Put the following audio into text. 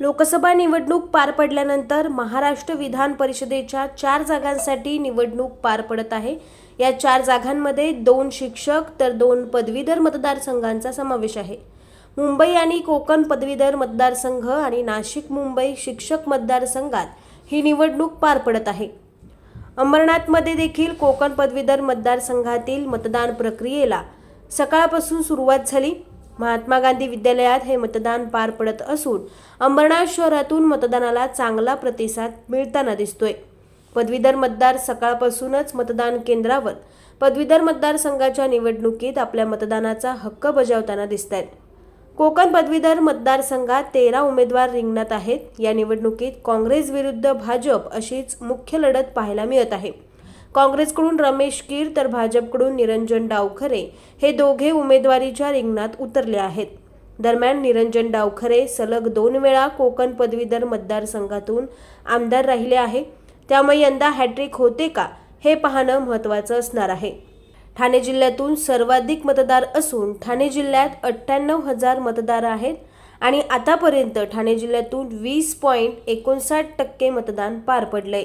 लोकसभा निवडणूक पार पडल्यानंतर महाराष्ट्र विधान परिषदेच्या चार जागांसाठी निवडणूक पार पडत आहे. या चार जागांमध्ये दोन शिक्षक तर दोन पदवीधर मतदारसंघांचा समावेश आहे. मुंबई आणि कोकण पदवीधर मतदारसंघ आणि नाशिक मुंबई शिक्षक मतदारसंघात ही निवडणूक पार पडत आहे. अंबरनाथमध्ये देखील कोकण पदवीधर मतदारसंघातील मतदान प्रक्रियेला सकाळपासून सुरुवात झाली. महात्मा गांधी विद्यालयात हे मतदान पार पडत असून अंबरनाथ शहरातून मतदानाला चांगला प्रतिसाद मिळताना दिसतोय. पदवीधर मतदार सकाळपासूनच मतदान केंद्रावर पदवीधर मतदारसंघाच्या निवडणुकीत आपल्या मतदानाचा हक्क बजावताना दिसत आहेत कोकण पदवीधर मतदारसंघात तेरा उमेदवार रिंगणात आहेत. या निवडणुकीत काँग्रेस विरुद्ध भाजप अशीच मुख्य लढत पाहायला मिळत आहे. काँग्रेसकडून रमेश कीर तर भाजपकडून निरंजन डावखरे हे दोघे उमेदवारीच्या रिंगणात उतरले आहेत. दरम्यान निरंजन डावखरे सलग दोन वेळा कोकण पदवीधर मतदारसंघातून आमदार राहिले आहे. त्यामुळे यंदा हॅट्रिक होते का हे पाहणं महत्त्वाचं असणार आहे. ठाणे जिल्ह्यातून सर्वाधिक मतदार असून ठाणे जिल्ह्यात अठ्ठ्याण्णव हजार मतदार आहेत आणि आतापर्यंत ठाणे जिल्ह्यातून वीस पॉईंट एकोणसाठ टक्के मतदान पार पडलंय.